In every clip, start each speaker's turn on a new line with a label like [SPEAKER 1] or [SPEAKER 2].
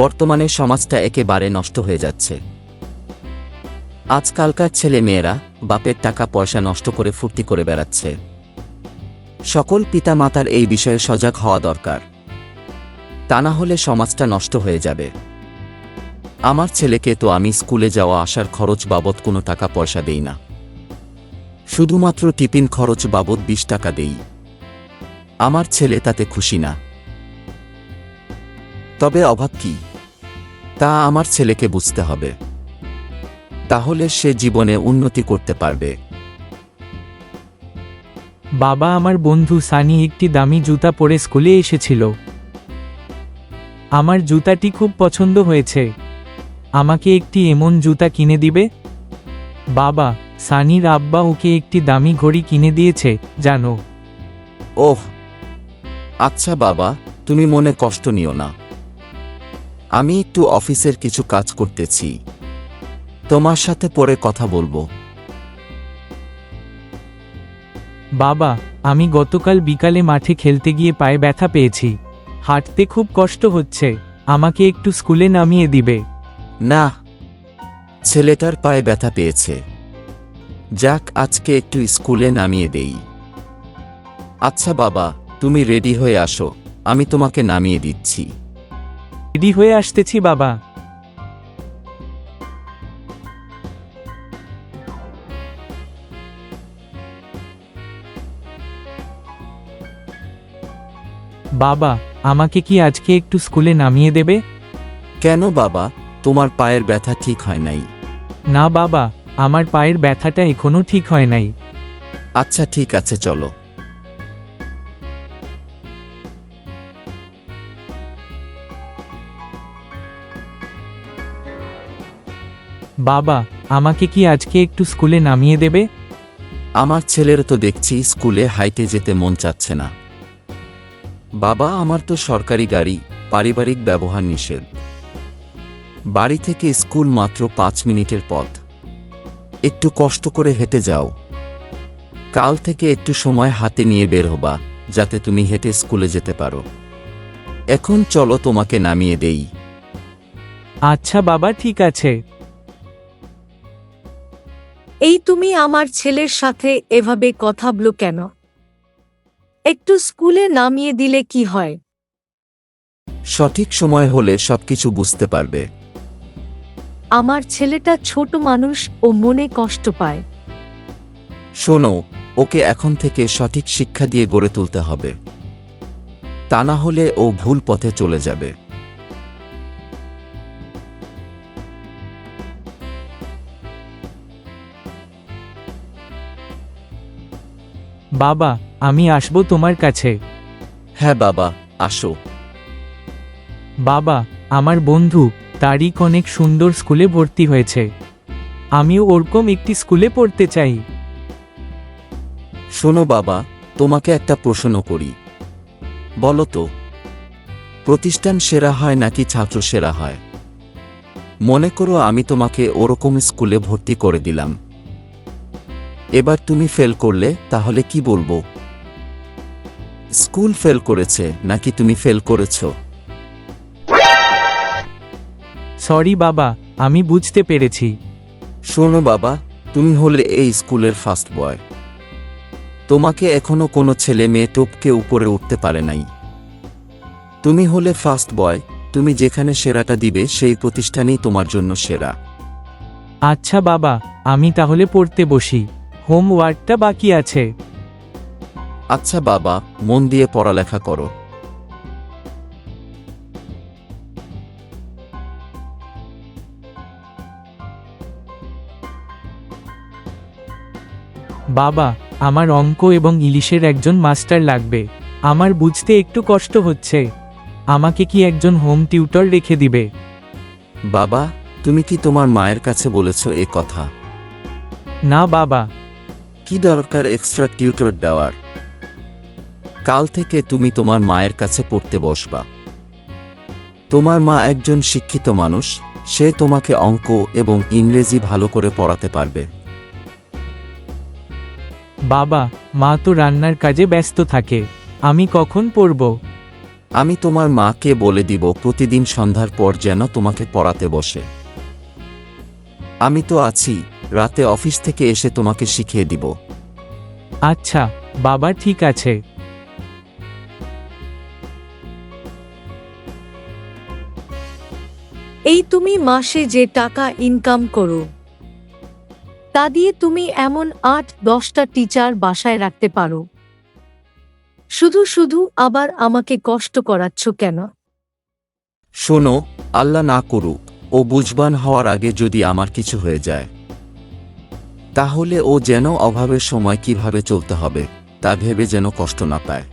[SPEAKER 1] বর্তমানে সমাজটা একেবারে নষ্ট হয়ে যাচ্ছে। আজকালকার ছেলে মেয়েরা বাপের টাকা পয়সা নষ্ট করে ফুর্তি করে বেড়াচ্ছে। সকল পিতামাতার এই বিষয়ে সজাগ হওয়া দরকার। তা না হলে সমাজটা নষ্ট হয়ে যাবে। আমার ছেলেকে তো আমি স্কুলে যাওয়া আসার খরচ বাবদ কোনো টাকা পয়সা দেই না। শুধুমাত্র টিফিন খরচ বাবদ বিশ টাকা দেই। আমার ছেলে তাতে খুশি না। তবে অভাব কি? তা আমার ছেলেকে বুঝতে হবে। তাহলে সে জীবনে উন্নতি করতে পারবে।
[SPEAKER 2] বাবা আমার বন্ধু সানি একটি দামি জুতা পরে স্কুলে এসেছিল। আমার জুতাটি খুব পছন্দ হয়েছে। আমাকে একটি এমন জুতা কিনে দিবে? বাবা সানির আব্বা ওকে একটি দামি ঘড়ি কিনে দিয়েছে জানো।
[SPEAKER 1] ওহ। আচ্ছা বাবা তুমি মনে কষ্ট নিও না। আমি একটু অফিসের কিছু কাজ করতেছি। তোমার সাথে পরে কথা বলব।
[SPEAKER 2] বাবা আমি গতকাল বিকালে মাঠে খেলতে গিয়ে পায়ে ব্যথা পেয়েছি। হাঁটতে খুব কষ্ট হচ্ছে আমাকে একটু স্কুলে নামিয়ে দিবে।
[SPEAKER 1] না ছেলেটার পায়ে ব্যথা পেয়েছে। যাক আজকে একটু স্কুলে নামিয়ে দেই। আচ্ছা বাবা তুমি রেডি হয়ে আসো আমি তোমাকে নামিয়ে দিচ্ছি।
[SPEAKER 2] রেডি হয়ে আসতেছি বাবা। বাবা আমাকে কি আজকে একটু স্কুলে নামিয়ে দেবে?
[SPEAKER 1] কেন বাবা? তোমার পায়ের ব্যথা ঠিক হয় নাই।
[SPEAKER 2] না বাবা আমার পায়ের ব্যথাটা এখনও ঠিক হয় নাই।
[SPEAKER 1] আচ্ছা ঠিক আছে চলো।
[SPEAKER 2] বাবা আমাকে কি আজকে একটু স্কুলে নামিয়ে দেবে?
[SPEAKER 1] আমার ছেলের তো দেখছি স্কুলে হাইটে যেতে মন চাচ্ছে না। বাবা আমার তো সরকারি গাড়ি পারিবারিক ব্যবহার নিষেধ। বাড়ি থেকে স্কুল মাত্র পাঁচ মিনিটের পথ। একটু কষ্ট করে হেঁটে যাও। কাল থেকে একটু সময় হাতে নিয়ে বের হবা যাতে তুমি হেঁটে স্কুলে যেতে পারো। এখন চলো তোমাকে নামিয়ে দেই।
[SPEAKER 2] আচ্ছা বাবা ঠিক আছে।
[SPEAKER 3] এই তুমি আমার ছেলের সাথে এভাবে কথা বলো কেন? একটু স্কুলে নামিয়ে দিলে কি হয়?
[SPEAKER 1] সঠিক সময় হলে সবকিছু বুঝতে পারবে।
[SPEAKER 3] আমার ছেলেটা ছোট মানুষ ও মনে কষ্ট পায়।
[SPEAKER 1] শোনো ওকে এখন থেকে সঠিক শিক্ষা দিয়ে গড়ে তুলতে হবে। তা না হলে ও ভুল পথে চলে যাবে।
[SPEAKER 2] বাবা আমি আসব তোমার কাছে।
[SPEAKER 1] হ্যাঁ বাবা আসো।
[SPEAKER 2] বাবা আমার বন্ধু তারিক অনেক সুন্দর স্কুলে ভর্তি হয়েছে। আমিও ওরকম একটি স্কুলে পড়তে চাই।
[SPEAKER 1] শোনো বাবা তোমাকে একটা প্রশ্ন করি। বলো তো প্রতিষ্ঠান সেরা হয় নাকি ছাত্র সেরা হয়? মনে করো আমি তোমাকে ওরকম স্কুলে ভর্তি করে দিলাম। এবার তুমি ফেল করলে তাহলে কি বলব? স্কুল ফেল করেছে নাকি তুমি ফেল করেছ?
[SPEAKER 2] সরি বাবা আমি বুঝতে পেরেছি।
[SPEAKER 1] শোনো বাবা তুমি হলে এই স্কুলের ফার্স্ট বয়। তোমাকে এখনও কোনো ছেলে মেয়ে টপকে উপরে উঠতে পারে নাই। তুমি হলে ফার্স্ট বয় তুমি যেখানে সেরাটা দিবে সেই প্রতিষ্ঠানেই তোমার জন্য সেরা।
[SPEAKER 2] আচ্ছা বাবা আমি তাহলে পড়তে বসি। হোমওয়ার্কটা বাকি আছে।
[SPEAKER 1] আচ্ছা বাবা মন দিয়ে পড়ালেখা করো।
[SPEAKER 2] বাবা আমার অঙ্ক এবং ইলিশের একজন মাস্টার লাগবে। আমার বুঝতে একটু কষ্ট হচ্ছে। আমাকে কি একজন হোম টিউটর রেখে দিবে?
[SPEAKER 1] বাবা তুমি কি তোমার মায়ের কাছে বলেছ এ কথা?
[SPEAKER 2] না বাবা।
[SPEAKER 1] কি দরকার এক্সট্রা টিউটর দেওয়ার? কাল থেকে তুমি তোমার মায়ের কাছে পড়তে বসবা। তোমার মা একজন শিক্ষিত মানুষ সে তোমাকে অঙ্ক এবং ইংরেজি ভালো করে পড়াতে পারবে।
[SPEAKER 2] বাবা মা তো রান্নার কাজে ব্যস্ত থাকে আমি কখন পড়ব?
[SPEAKER 1] আমি তোমার মাকে বলে দিব প্রতিদিন সন্ধ্যার পর যেন তোমাকে পড়াতে বসে। আমি তো আছি রাতে অফিস থেকে এসে তোমাকে শিখিয়ে দিব।
[SPEAKER 2] আচ্ছা বাবা ঠিক আছে।
[SPEAKER 3] তুমি মাসে যে টাকা ইনকাম করো, তা দিয়ে তুমি এমন আট দশটা টিচার বাসায় রাখতে পারো। শুধু শুধু আবার আমাকে কষ্ট করাচ্ছ কেন?
[SPEAKER 1] শোনো, আল্লাহ না করুক, ও বুঝবান হওয়ার আগে যদি আমার কিছু হয়ে যায়, তাহলে ও যেন অভাবের সময় কীভাবে চলতে হবে, তা ভেবে যেন কষ্ট না পায়।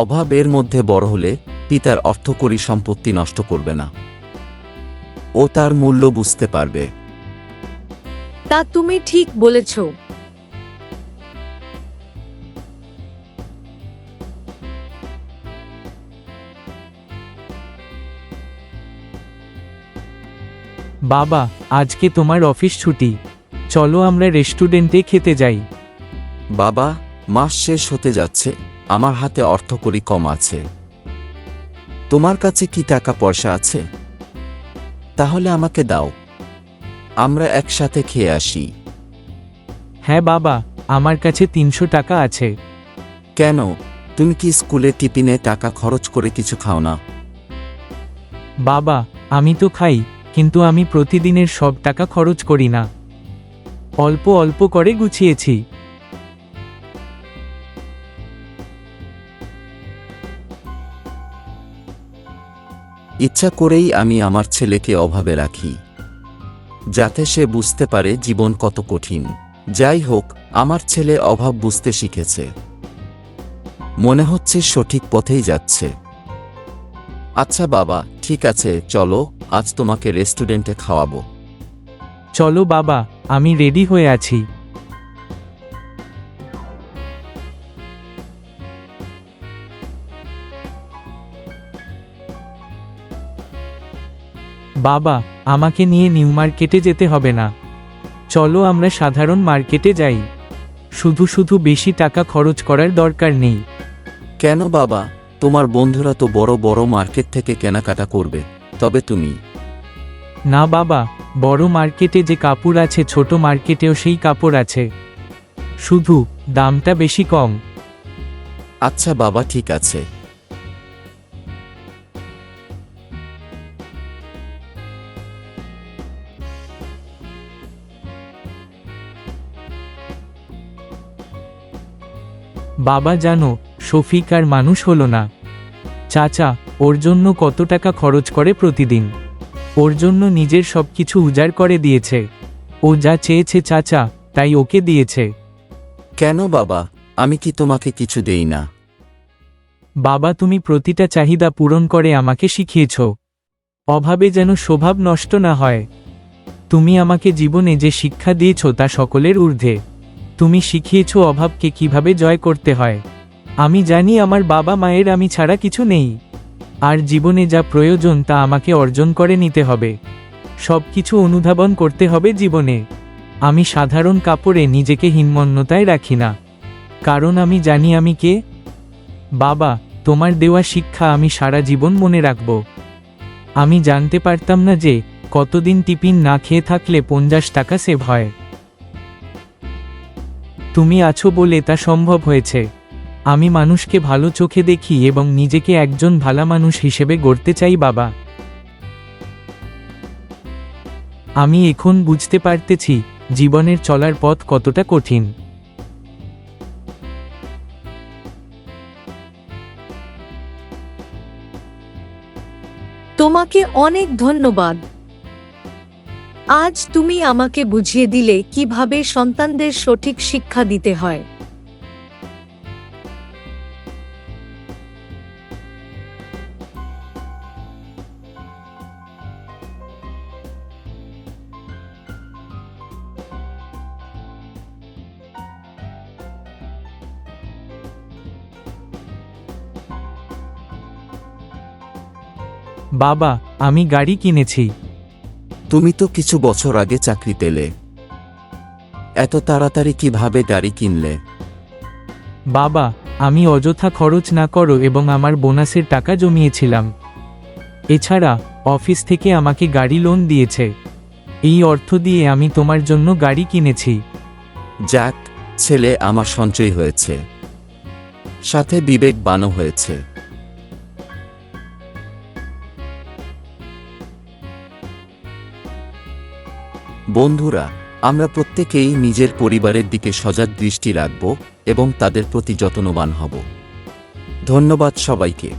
[SPEAKER 1] অভাব এর মধ্যে বড় হলে পিতার অর্থকরী সম্পত্তি নষ্ট করবে না। ও তার মূল্য বুঝতে পারবে।
[SPEAKER 3] তা তুমি ঠিক বলেছ।
[SPEAKER 2] বাবা আজকে তোমার অফিস ছুটি। চলো আমরা রেস্টুরেন্টে খেতে যাই।
[SPEAKER 1] বাবা মাস শেষ হতে যাচ্ছে। আমার হাতে অর্থকরী কম আছে। তোমার কাছে কি টাকা পয়সা আছে? তাহলে আমাকে দাও। আমরা একসাথে খেয়ে আসি।
[SPEAKER 2] হ্যাঁ বাবা আমার কাছে তিনশো টাকা আছে।
[SPEAKER 1] কেন? তুমি কি স্কুলে টিফিনে টাকা খরচ করে কিছু খাও না?
[SPEAKER 2] বাবা আমি তো খাই কিন্তু আমি প্রতিদিনের সব টাকা খরচ করি না। অল্প অল্প করে গুছিয়েছি।
[SPEAKER 1] ইচ্ছা করেই আমি আমার ছেলেকে অভাবে রাখি। যাতে সে বুঝতে পারে জীবন কত কঠিন। যাই হোক, আমার ছেলে অভাব বুঝতে শিখেছে। মনে হচ্ছে সঠিক পথেই যাচ্ছে। আচ্ছা বাবা, ঠিক আছে, চলো, আজ তোমাকে রেস্টুরেন্টে খাওয়াবো।
[SPEAKER 2] চলো বাবা, আমি রেডি হয়ে আছি। বাবা আমাকে নিয়ে নিউ মার্কেটে যেতে হবে না। চলো আমরা সাধারণ মার্কেটে যাই। শুধু শুধু বেশি টাকা খরচ করার দরকার নেই।
[SPEAKER 1] কেন বাবা? তোমার বন্ধুরা তো বড় বড় মার্কেট থেকে কেনাকাটা করবে। তবে তুমি?
[SPEAKER 2] না বাবা বড় মার্কেটে যে কাপড় আছে ছোট মার্কেটেও সেই কাপড় আছে। শুধু দামটা বেশি কম।
[SPEAKER 1] আচ্ছা বাবা ঠিক আছে।
[SPEAKER 2] বাবা জানো শফিক আর মানুষ হলো না। চাচা ওর জন্য কত টাকা খরচ করে প্রতিদিন? ওর জন্য নিজের সব কিছু উজাড় করে দিয়েছে। ও যা চেয়েছে চাচা তাই ওকে দিয়েছে।
[SPEAKER 1] কেন বাবা? আমি কি তোমাকে কিছু দেই না?
[SPEAKER 2] বাবা তুমি প্রতিটা চাহিদা পূরণ করে আমাকে শিখিয়েছ। অভাবে যেন স্বভাব নষ্ট না হয়। তুমি আমাকে জীবনে যে শিক্ষা দিয়েছ তা সকলের ঊর্ধ্বে। তুমি শিখিয়েছ অভাবকে কীভাবে জয় করতে হয়। আমি জানি আমার বাবা মায়ের আমি ছাড়া কিছু নেই। আর জীবনে যা প্রয়োজন তা আমাকে অর্জন করে নিতে হবে। সব কিছু অনুধাবন করতে হবে জীবনে। আমি সাধারণ কাপড়ে নিজেকে হীনমন্যতায় রাখি না। কারণ আমি জানি আমি কে। বাবা, তোমার দেওয়া শিক্ষা আমি সারা জীবন মনে রাখব। আমি জানতে পারতাম না যে, কতদিন টিফিন না খেয়ে থাকলে পঞ্চাশ টাকা সেভ হয়। তুমি আছো বলে তা সম্ভব হয়েছে। আমি মানুষকে ভালো চোখে দেখি এবং নিজেকে একজন ভালো মানুষ হিসেবে গড়তে চাই, বাবা। আমি এখন বুঝতে পারতেছি, জীবনের চলার পথ কতটা কঠিন।
[SPEAKER 3] তোমাকে অনেক ধন্যবাদ। আজ তুমি আমাকে বুঝিয়ে দিলে কীভাবে সন্তানদের সঠিক শিক্ষা দিতে হয়।
[SPEAKER 2] বাবা, আমি গাড়ি কিনেছি।
[SPEAKER 1] তুমি তো কিছু বছর আগে চাকরি পেলে। এত তাড়াতাড়ি কীভাবে গাড়ি কিনলে?
[SPEAKER 2] বাবা আমি অযথা খরচ না করো এবং আমার বোনাসের টাকা জমিয়েছিলাম। এছাড়া অফিস থেকে আমাকে গাড়ি লোন দিয়েছে। এই অর্থ দিয়ে আমি তোমার জন্য গাড়ি কিনেছি।
[SPEAKER 1] যাক ছেলে আমার সঞ্চয় হয়েছে। সাথে বিবেক বানও হয়েছে। বন্ধুরা, আমরা প্রত্যেকেই নিজের পরিবারের দিকে সজাগ দৃষ্টি রাখব এবং তাদের প্রতি যত্নবান হব। ধন্যবাদ সবাইকে।